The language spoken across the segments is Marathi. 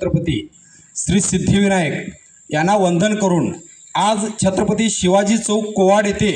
छत्रपती श्री सिद्धिविनायक यांना वंदन करून आज छत्रपती शिवाजी चौक कोवाड येथे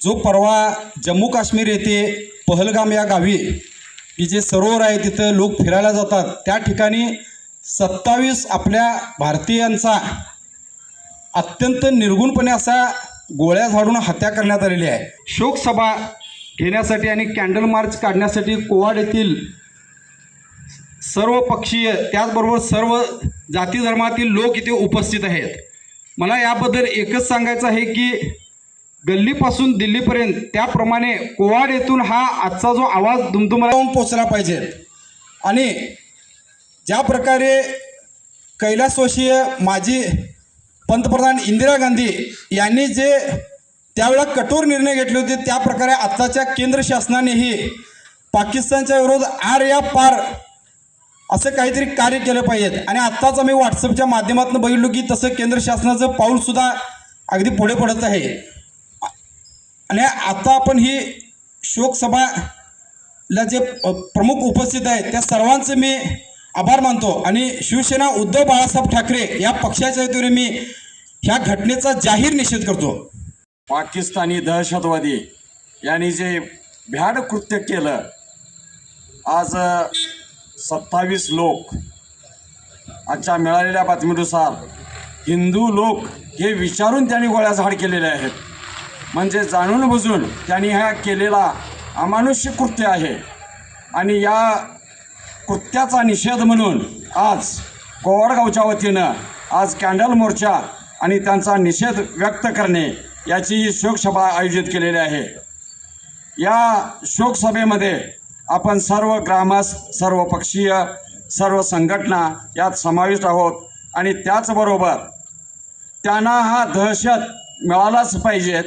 जो परवा जम्मू काश्मीर येथे पहलगाम या गावी की जे सरोवर आहे तिथं लोक फिरायला जातात त्या ठिकाणी सत्तावीस आपल्या भारतीयांचा अत्यंत निर्गुणपणे असा गोळ्या झाडून हत्या करण्यात आलेली आहे. शोकसभा घेण्यासाठी आणि कॅन्डल मार्च काढण्यासाठी कोवाड येथील सर्व पक्षीय त्याचबरोबर सर्व जाती धर्मातील लोक इथे उपस्थित आहेत. मला याबद्दल एकच सांगायचं आहे की गल्लीपासून दिल्लीपर्यंत त्याप्रमाणे कोवाड येथून हा आजचा जो आवाज दुमदुमला पोचला पाहिजे. आणि ज्या प्रकारे कैलासवशीय माजी पंतप्रधान इंदिरा गांधी यांनी जे त्यावेळेला कठोर निर्णय घेतले होते त्या प्रकारे आत्ताच्या केंद्र शासनानेही पाकिस्तानच्या विरोध आर या पार असं काहीतरी कार्य केलं पाहिजेत. आणि आत्ताच आम्ही व्हॉट्सअपच्या माध्यमातून बघितलो की तसं केंद्र शासनाचं पाऊलसुद्धा अगदी पुढे पडत आहे. आणि आता आपण ही शोकसभाला जे प्रमुख उपस्थित आहेत त्या सर्वांचे मी आभार मानतो. आणि शिवसेना उद्धव बाळासाहेब ठाकरे या पक्षाच्या वतीने मी ह्या घटनेचा जाहीर निषेध करतो. पाकिस्तानी दहशतवादी यांनी जे भ्याड कृत्य केलं आज सत्तावीस लोक आजच्या मिळालेल्या बातमीनुसार हिंदू लोक हे विचारून त्यांनी गोळ्या झाड केलेले आहेत. म्हणजे जाणून बुजून त्यांनी ह्या केलेला अमानुष्य कृत्य आहे. आणि या कृत्याचा निषेध म्हणून आज कोवाडगावच्या वतीनं आज कॅन्डल मोर्चा आणि त्यांचा निषेध व्यक्त करणे याची ही शोकसभा आयोजित केलेली आहे. या शोकसभेमध्ये आपण सर्व ग्रामस्थ सर्व पक्षीय सर्व संघटना यात समाविष्ट आहोत. आणि त्याचबरोबर त्यांना हा दहशत मिळालाच पाहिजेत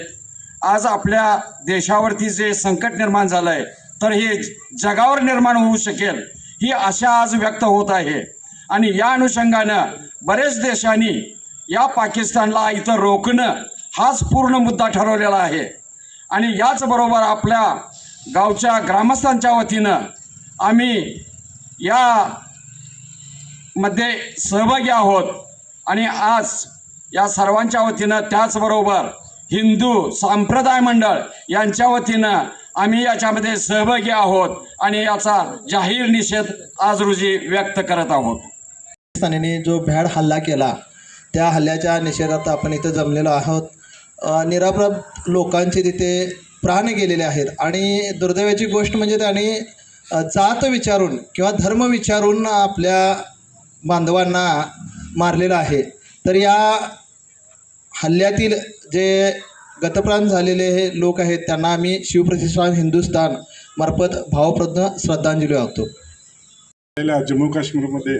आज आपल्या देशावरती जे संकट निर्माण झालं आहे तर हे जगावर निर्माण होऊ शकेल ही आशा आज व्यक्त होत आहे. आणि या अनुषंगानं बरेच देशांनी या पाकिस्तानला इथं रोखणं हाच पूर्ण मुद्दा ठरवलेला आहे. आणि याचबरोबर आपल्या गावच्या ग्रामस्थांच्या वतीनं आम्ही या मध्ये सहभागी आहोत आणि आज या सर्वांच्या वतीनं त्याचबरोबर हिंदू संप्रदाय मंडळ यांच्या वतीनं आम्ही याच्यामध्ये सहभागी आहोत आणि याचा जाहीर निषेध आज रोजी व्यक्त करत आहोत. पाकिस्तानीने जो भ्याड हल्ला केला त्या हल्ल्याच्या निषेधात आपण इथं जमलेलो आहोत. अ, निरापराध लोकांचे तिथे प्राण गेलेले आहेत. आणि दुर्दैवाची गोष्ट म्हणजे त्यांनी जात विचारून किंवा धर्म विचारून आपल्या बांधवांना मारलेलं आहे. तर या हल्ल्यातील जे गतप्राण झालेले हे लोक आहेत त्यांना आम्ही शिवप्रतिष्ठान हिंदुस्थान मार्फत भावप्रज्ञ श्रद्धांजली वाहतो. गेलेल्या जम्मू काश्मीरमध्ये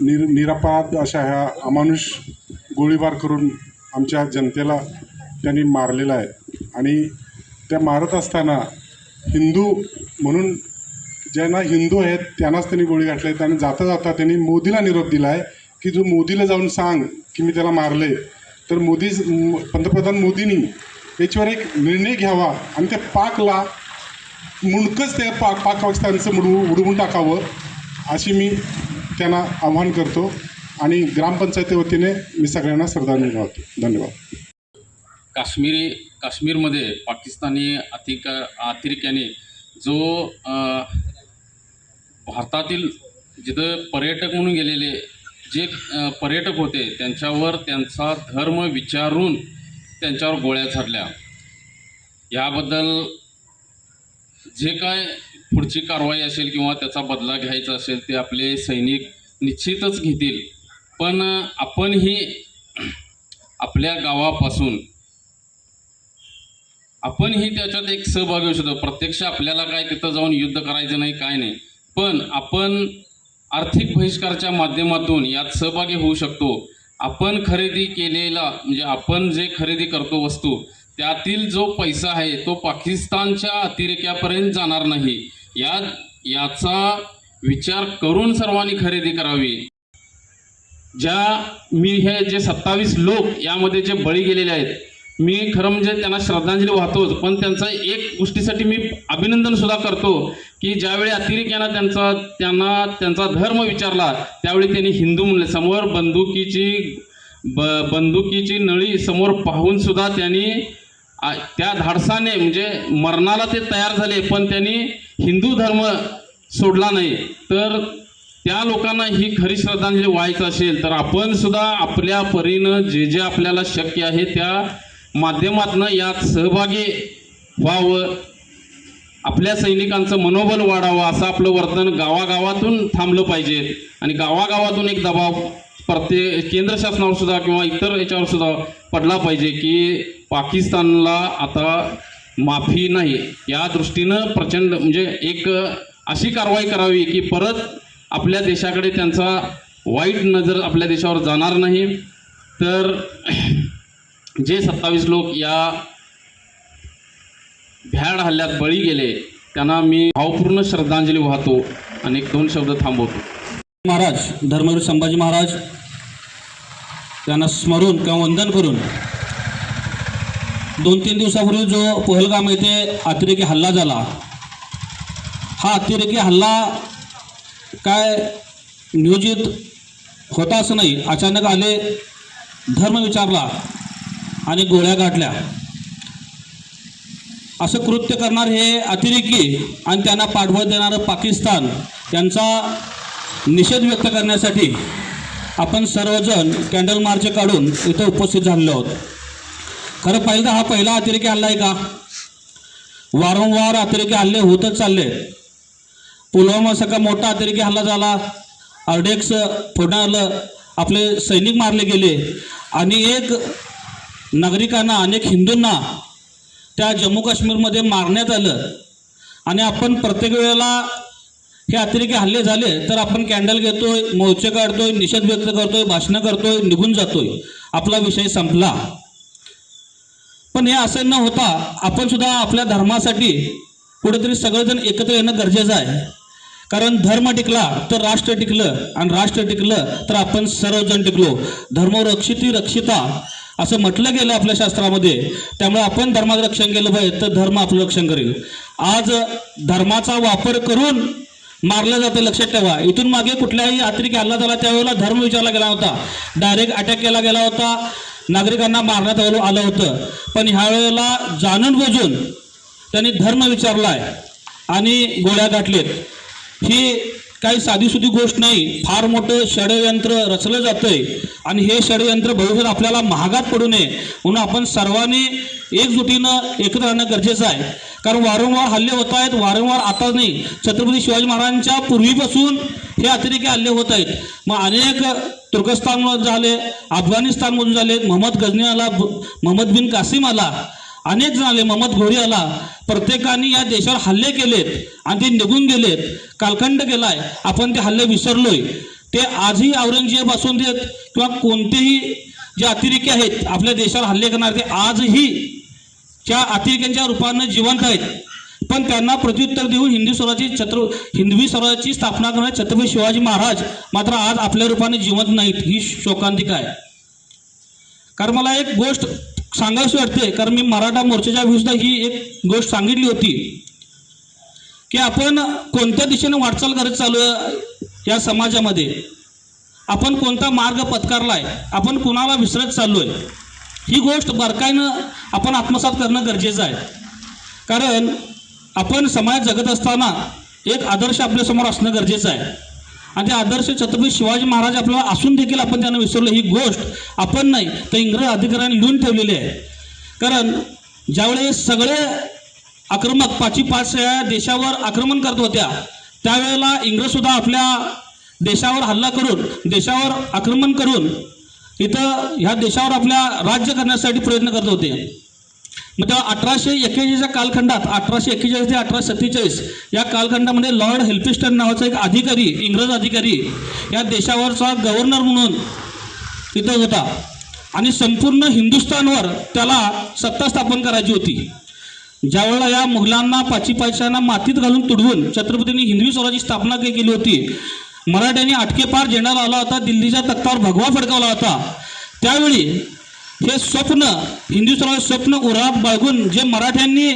निर निरापाद अशा ह्या अमानुष गोळीबार करून आमच्या जनतेला त्यांनी मारलेला आहे. आणि त्या मारत असताना हिंदू म्हणून ज्यांना हिंदू आहेत त्यांनाच त्यांनी गोळी घातली आहे आणि जाता जाता त्यांनी मोदीला निरोप दिला आहे की जो मोदीला जाऊन सांग की मी त्याला मारले तर मोदी म- पंतप्रधान मोदींनी याच्यावर एक निर्णय घ्यावा आणि त्या पाकला मुंडकंच ते पाक पाक पाकिस्तानचं मुडवू उडवून टाकावं अशी मी त्यांना आव्हान करतो. आणि ग्रामपंचायती वतीने मी सगळ्यांना श्रद्धांजली वाहतो. धन्यवाद. काश्मीरी काश्मीरमध्ये पाकिस्तानी अतिक अतिरेक्याने जो भारतातील जिथं पर्यटक म्हणून गेलेले जे पर्यटक होते त्यांच्यावर त्यांचा धर्म विचारून त्यांच्यावर गोळ्या झाडल्या. याबद्दल जे काय पुढची कारवाई असेल किंवा त्याचा बदला घ्यायचा असेल ते आपले सैनिक निश्चितच घेतील. पण आपणही आपल्या गावापासून आपणही त्याच्यात एक सहभागी होऊ शकतो. प्रत्यक्ष आपल्याला काय तिथं जाऊन युद्ध करायचं नाही काय नाही. पण आपण आर्थिक बहिष्काराच्या माध्यमातून यात सहभागी होऊ शकतो. आपण खरेदी केलेला म्हणजे आपण जे खरेदी करतो वस्तू त्यातील जो पैसा आहे तो पाकिस्तानच्या अतिरेक्यापर्यंत जाणार नाही. या याचा विचार करून सर्वांनी खरेदी करावी. ज्या मी हे जे सत्तावीस लोक यामध्ये जे बळी गेलेले आहेत मी खरं म्हणजे त्यांना श्रद्धांजली वाहतोच पण त्यांचा एक गोष्टीसाठी मी अभिनंदन सुद्धा करतो की ज्यावेळी अतिरेक्यानं त्यांचा त्यांना त्यांचा धर्म विचारला त्यावेळी त्यांनी हिंदू म्हणले समोर बंदुकीची ब बंदुकीची नळी समोर पाहून सुद्धा त्यांनी त्या धाडसाने म्हणजे मरणाला ते तयार झाले पण त्यांनी हिंदू धर्म सोडला नाही. तर त्या लोकांना ही खरी श्रद्धांजली व्हायचं असेल तर आपण सुद्धा आपल्या परीनं जे जे आपल्याला शक्य आहे त्या माध्यमातनं यात सहभागी व्हावं आपल्या सैनिकांचं मनोबल वाढावं असं आपलं वर्तन गावागावातून थांबलं पाहिजे. आणि गावागावातून एक दबाव प्रत्येक केंद्र शासनावर सुद्धा किंवा इतर याच्यावर सुद्धा पडला पाहिजे की पाकिस्तानला आता माफी नाही. या दृष्टीनं प्रचंड म्हणजे एक अशी कारवाई करावी की परत आपल्या देशाकडे त्यांचा वाईट नजर आपल्या देशावर जाणार नाही. तर जे सत्तावीस लोक या भ्याड हल्ल्यात बळी गेले त्यांना मी भावपूर्ण श्रद्धांजली वाहतो आणि एक दोन शब्द थांबवतो. महाराज धर्मवीर संभाजी महाराज त्यांना स्मरून किंवा वंदन करून दोन तीन दिवसापूर्वी जो पहलगाम येथे अतिरेकी हल्ला झाला हा अतिरेकी हल्ला काय नियोजित होता असं नाही. अचानक आले धर्म विचारला आणि गोळ्या गाठल्या. असं कृत्य करणार हे अतिरेकी आणि त्यांना पाठबळ देणारं पाकिस्तान यांचा निषेध व्यक्त करण्यासाठी आपण सर्वजण कॅन्डल मार्च काढून इथं उपस्थित झालेलो आहोत. खरं पहिलं हा पहिला अतिरेकी हल्ला आहे का? वारंवार अतिरेकी हल्ले होतच चालले. पुलवामा पुलवामासारखा मोठा अतिरेकी हल्ला झाला. अर्डेक्स फोडण्यात आपले सैनिक मारले गेले. आणि एक नागरिकांना अनेक हिंदूंना त्या जम्मू काश्मीरमध्ये मारण्यात आलं. आणि आपण प्रत्येक वेळेला हे अतिरेकी हल्ले झाले तर आपण कॅन्डल घेतोय मोर्चे काढतोय निषेध व्यक्त करतोय भाषणं करतोय निघून जातोय. आपला विषय संपला. पण हे असं न होता आपण सुद्धा आपल्या धर्मासाठी कुठेतरी सगळेजण एकत्र येणं गरजेचं आहे. कारण धर्म टिकला तर राष्ट्र टिकलं आणि राष्ट्र टिकलं तर आपण सर्वजण टिकलो. धर्म रक्षिती रक्षिता असं म्हटलं गेलं आपल्या शास्त्रामध्ये त्यामुळे आपण धर्माचं रक्षण केलं पाहिजे तर धर्म आपलं रक्षण करेल. आज धर्माचा वापर करून मारलं जातं लक्षात ठेवा. इथून मागे कुठल्याही अतिरेकी हल्ला झाला त्यावेळेला धर्म विचारला गेला होता. डायरेक्ट अटॅक केला गेला होता. नागरिकांना मारण्यात आलं आलं होतं. पण ह्या वेळेला जाणून बुजून त्यांनी धर्म विचारलाय आणि गोळ्या गाठलेत. ही काही साधीसुधी गोष्ट नाही. फार मोठं षडयंत्र रचलं जातंय. आणि हे षडयंत्र भविष्यात आपल्याला महागात पडू नये. म्हणून आपण सर्वांनी एकजुटीनं एकत्र राहणं गरजेचं आहे. कारण वारंवार हल्ले होत आहेत. वारंवार आता नाही. छत्रपती शिवाजी महाराजांच्या पूर्वीपासून हे अतिरेकी हल्ले होत आहेत. मग अनेक तुर्कस्तानमधून झाले अफगाणिस्तानमधून झाले मोहम्मद गजनी आला मोहम्मद बिन कासिम आला अनेक जण आले मोहम्मद घोरी आला. प्रत्येकाने या देशावर हल्ले केलेत आणि ते निघून गेलेत. कालखंड केलाय आपण ते हल्ले विसरलोय. ते आजही औरंगजेब असून देत किंवा कोणतेही जे अतिरेकी आहेत आपल्या देशावर हल्ले करणारे ते आजही त्या अतिरेक्यांच्या रूपानं जिवंत आहेत. पण त्यांना प्रत्युत्तर देऊन हिंदू स्वराज्याची छत्र हिंदवी स्वराज्याची स्थापना करणारे छत्रपती शिवाजी महाराज मात्र आज आपल्या रूपाने जिवंत नाहीत. ही शोकांतिका आहे. कारण मला एक गोष्ट सांगावीशी वाटते कारण मी मराठा मोर्चाच्या विरुद्ध ही एक गोष्ट सांगितली होती की आपण कोणत्या दिशेने वाटचाल करत चालू आहे या समाजामध्ये? आपण कोणता मार्ग पत्कारलाय? आपण कुणाला विसरत चाललो आहे ही गोष्ट बारकाईनं आपण आत्मसात करणं गरजेचं आहे. कारण आपण समाज जगत असताना एक आदर्श आपल्यासमोर असणं गरजेचं आहे. आणि ते आदर्श छत्रपती शिवाजी महाराज आपल्याला असून देखील आपण त्यांना विसरलो ही गोष्ट आपण नाही तर इंग्रज अधिकाऱ्यांनी लिहून ठेवलेली आहे. कारण ज्यावेळेस सगळे आक्रमक पाची पाच या देशावर आक्रमण करत होत्या त्यावेळेला इंग्रजसुद्धा आपल्या देशावर हल्ला करून देशावर आक्रमण करून इथं ह्या देशावर आपल्या राज्य करण्यासाठी प्रयत्न करत होते. मग तेव्हा अठराशे एक्केचाळीसच्या कालखंडात अठराशे एक्केचाळीस ते अठराशे सत्तेचाळीस या कालखंडामध्ये लॉर्ड हेल्पिस्टन नावाचा एक अधिकारी इंग्रज अधिकारी या देशावरचा गव्हर्नर म्हणून तिथं होता. आणि संपूर्ण हिंदुस्थानवर त्याला सत्ता स्थापन करायची होती. ज्यावेळेला या मुघलांना पाची पाचशांना मातीत घालून तुडवून छत्रपतींनी हिंदवी स्वराची स्थापना केली होती. मराठ्यांनी आटकेपार झेंडा लावला होता दिल्लीच्या तख्तावर भगवा फडकावला होता. त्यावेळी हे स्वप्न हिंदुस्थानाचे स्वप्न उरात बाळगून जे मराठ्यांनी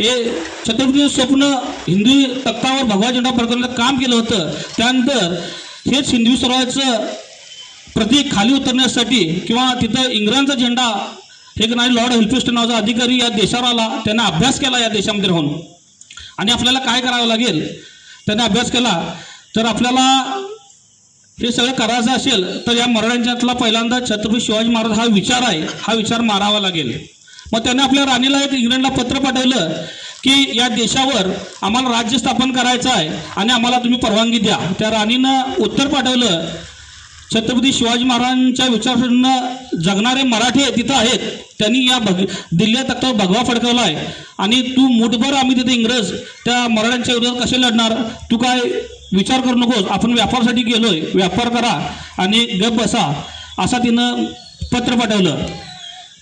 हे छत्रपतीचं स्वप्न हिंदू तख्तावर भगवा झेंडा फडकवण्याचं काम केलं होतं त्यानंतर हेच हिंदू स्वराज्याचं प्रतीक खाली उतरण्यासाठी किंवा तिथं इंग्रजांचा झेंडा हे नाही लॉर्ड हेल्पिस्ट नावाचा अधिकारी या देशावर आला त्यांना अभ्यास केला या देशामध्ये राहून. आणि आपल्याला काय करावं लागेल? त्याने अभ्यास केला. तर आपल्याला हे सगळं करायचं असेल तर या मराठ्यांच्यातला पहिल्यांदा छत्रपती शिवाजी महाराज हा विचार आहे हा विचार मारावा लागेल. मग त्याने आपल्या राणीला एक इंग्लंडला पत्र पाठवलं की या देशावर आम्हाला राज्य स्थापन करायचं आहे आणि आम्हाला तुम्ही परवानगी द्या. त्या राणीनं उत्तर पाठवलं छत्रपती शिवाजी महाराजांच्या विचारसरणीनं जगणारे मराठी तिथं आहेत त्यांनी या भग दिल्ली तख्तावर भगवा फडकवला आहे. आणि तू मुठभर आम्ही तिथे इंग्रज त्या मराठ्यांच्या विरोधात कसे लढणार? तू काय विचार करू नकोस. आपण व्यापारासाठी गेलोय. व्यापार करा आणि गप बसा. असा तिनं पत्र पाठवलं.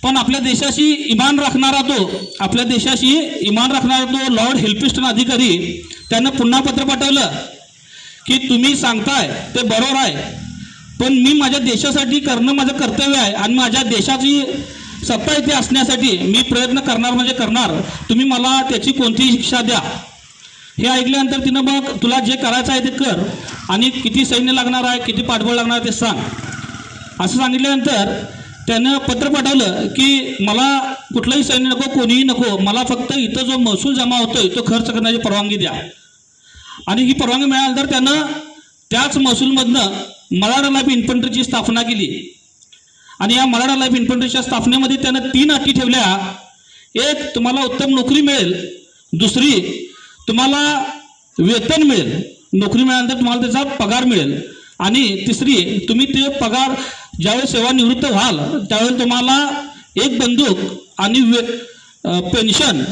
पण आपल्या देशाशी इमान राखणारा तो आपल्या देशाशी इमान राखणारा तो लॉर्ड हेल्पिस्टन अधिकारी त्यानं पुन्हा पत्र पाठवलं की तुम्ही सांगताय ते बरोबर आहे. पण मी माझ्या देशासाठी करणं माझं कर्तव्य आहे आणि माझ्या देशाची सत्ता इथे असण्यासाठी मी प्रयत्न करणार म्हणजे करणार. तुम्ही मला त्याची कोणतीही शिक्षा द्या. हे ऐकल्यानंतर तिनं मग तुला जे करायचं आहे ते कर आणि किती सैन्य लागणार आहे किती पाठबळ लागणार आहे ते सांग. असं सांगितल्यानंतर त्यानं पत्र पाठवलं की मला कुठलंही सैन्य नको कोणीही नको मला फक्त इथं जो महसूल जमा होतोय तो खर्च करण्याची परवानगी द्या. आणि ही परवानगी मिळाल्यानंतर त्यानं त्याच महसूलमधनं मराठा लाईफ इन्फंट्रीची स्थापना केली. आणि या मराठा लाईफ इन्फंट्रीच्या स्थापनेमध्ये त्यानं तीन अटी ठेवल्या. एक तुम्हाला उत्तम नोकरी मिळेल. दुसरी तुम्हाला वेतन मिळेल नोकरी मिळाल्यानंतर तुम्हाला त्याचा पगार मिळेल. आणि तिसरी तुम्ही ते पगार ज्यावेळेस सेवानिवृत्त व्हाल त्यावेळेस तुम्हाला एक बंदूक आणि वे पेन्शन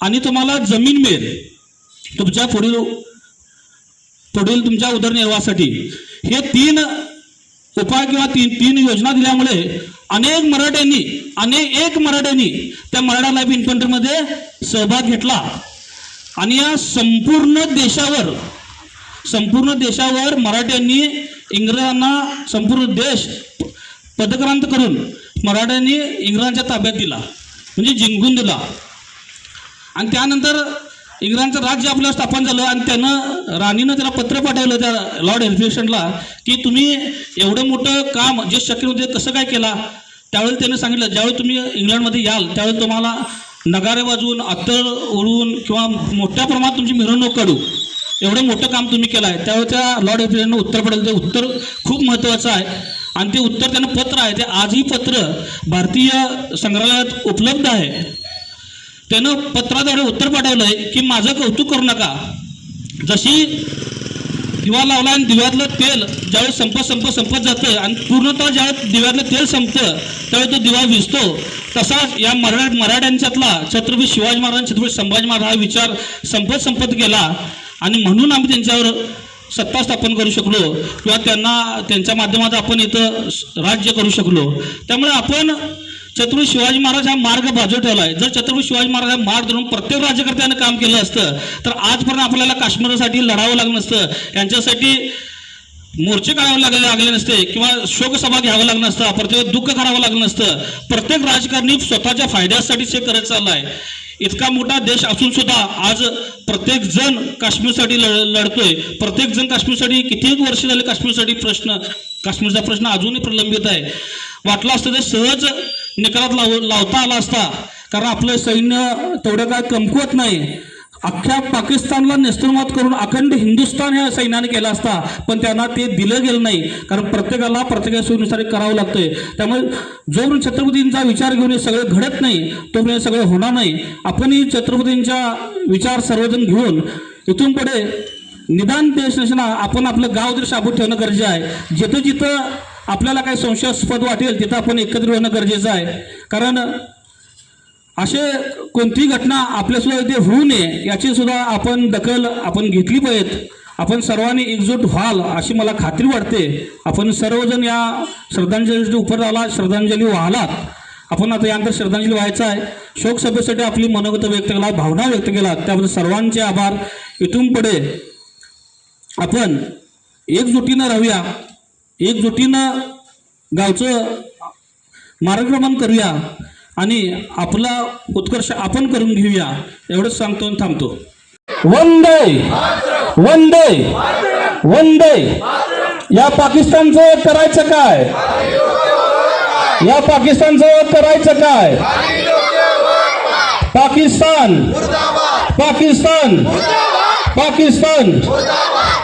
आणि तुम्हाला जमीन मिळेल. तुमच्या पुढील पुढील तुमच्या उदरनिर्वाहासाठी. हे तीन उपाय किंवा तीन तीन योजना दिल्यामुळे अनेक मराठ्यांनी अनेक एक मराठ्यांनी त्या मराठा लाईफ इन्फंट्रीमध्ये सहभाग घेतला. आणि या संपूर्ण देशावर संपूर्ण देशावर मराठ्यांनी इंग्रजांना संपूर्ण देश पदक्रांत करून मराठ्यांनी इंग्रजांच्या ताब्यात दिला म्हणजे जिंकून दिला. आणि त्यानंतर इंग्रजांचं राज्य आपल्याला स्थापन झालं आणि त्यानं राणीनं त्याला पत्र पाठवलं त्या लॉर्ड हेल्फिस्टनला की तुम्ही एवढं मोठं काम जे शक्य होते तसं काय केला? त्यावेळी त्याने सांगितलं ज्यावेळी तुम्ही इंग्लंडमध्ये याल त्यावेळी तुम्हाला नगारे वाजवून अत्तर ओढून किंवा मोठ्या प्रमाणात तुमची मिरवणूक काढू एवढं मोठं काम तुम्ही केलं आहे. त्यावेळी त्या लॉर्ड हेल्फिस्टननं उत्तर पाठवलं ते उत्तर खूप महत्त्वाचं आहे. आणि ते उत्तर त्यानं पत्र आहे. ते आजही पत्र भारतीय संग्रहालयात उपलब्ध आहे. त्यानं पत्राद्वारे उत्तर पाठवलं आहे की माझं कौतुक करू नका. जशी दिवा लावला आणि दिव्यातलं तेल ज्यावेळेस संपत संपत संपत जातं आणि पूर्णतः ज्यावेळेस दिव्यातलं तेल संपतं त्यावेळेस तो दिवा विजतो. तसाच या मरा मराठ्यांच्यातला छत्रपती शिवाजी महाराज छत्रपती संभाजी महाराज हा विचार संपत संपत गेला. आणि म्हणून आम्ही त्यांच्यावर सत्ता स्थापन करू शकलो किंवा त्यांना त्यांच्या माध्यमात आपण इथं राज्य करू शकलो. त्यामुळे आपण छत्रपती शिवाजी महाराज हा मार्ग बाजू ठेवला आहे. जर छत्रपती शिवाजी महाराज हा मार्ग धरून प्रत्येक राज्यकर्त्यानं काम केलं असतं तर आजपर्यंत आपल्याला काश्मीरसाठी लढावं लागलं नसतं. यांच्यासाठी मोर्चे काढावे लागले लागले नसते किंवा शोकसभा घ्यावं लागलं नसतं प्रत्येक दुःख करावं लागलं नसतं. प्रत्येक राजकारणी स्वतःच्या फायद्यासाठीच हे करत चाललाय. इतका मोठा देश असून सुद्धा आज प्रत्येक जण काश्मीरसाठी लढ लढतोय. प्रत्येक जण काश्मीरसाठी कित्येक वर्ष झाले काश्मीरसाठी प्रश्न काश्मीरचा प्रश्न अजूनही प्रलंबित आहे. वाटलं असतं ते सहज निकालात लाव लावता आला असता. कारण आपलं सैन्य तेवढं काय कमकुवत नाही. अख्ख्या पाकिस्तानला नेस्तुमात करून अखंड हिंदुस्थान ह्या सैन्याने केला असता. पण त्यांना ते दिलं गेलं नाही. कारण प्रत्येकाला प्रत्येका सोयीनुसार करावं लागतंय. त्यामुळे जोपर्यंत छत्रपतींचा विचार घेऊन हे सगळं घडत नाही तोपर्यंत सगळं होणार नाही. आपणही छत्रपतींचा विचार सर्वजण घेऊन इथून पुढे निदान देश आपण आपलं गाव जर शाबूत ठेवणं गरजेचं आहे. जिथं जिथं आपल्याला काही संशयास्पद वाटेल तिथं आपण एकत्र होणं गरजेचं आहे. कारण असे कोणतीही घटना आपल्यासुद्धा इथे होऊ नये याची सुद्धा आपण दखल आपण घेतली पाहिजेत. आपण सर्वांनी एकजूट व्हाल अशी मला खात्री वाटते. आपण सर्वजण या श्रद्धांजलीसाठी उपर आला श्रद्धांजली वाहलात. आपण आता यानंतर श्रद्धांजली व्हायचं आहे. शोकसभेसाठी आपली मनोगत व्यक्त केला भावना व्यक्त केला. त्याबद्दल सर्वांचे आभार. इथून पुढे आपण एकजुटीनं राहूया. एकजुटीनं गावचं मार्गक्रमण करूया आणि आपला उत्कर्ष आपण करून घेऊया एवढंच सांगतो आणि थांबतो. वंदे! वंदे! वंदे! या पाकिस्तानचं करायचं काय? या पाकिस्तानचं करायचं काय? पाकिस्तान! पाकिस्तान! पाकिस्तान!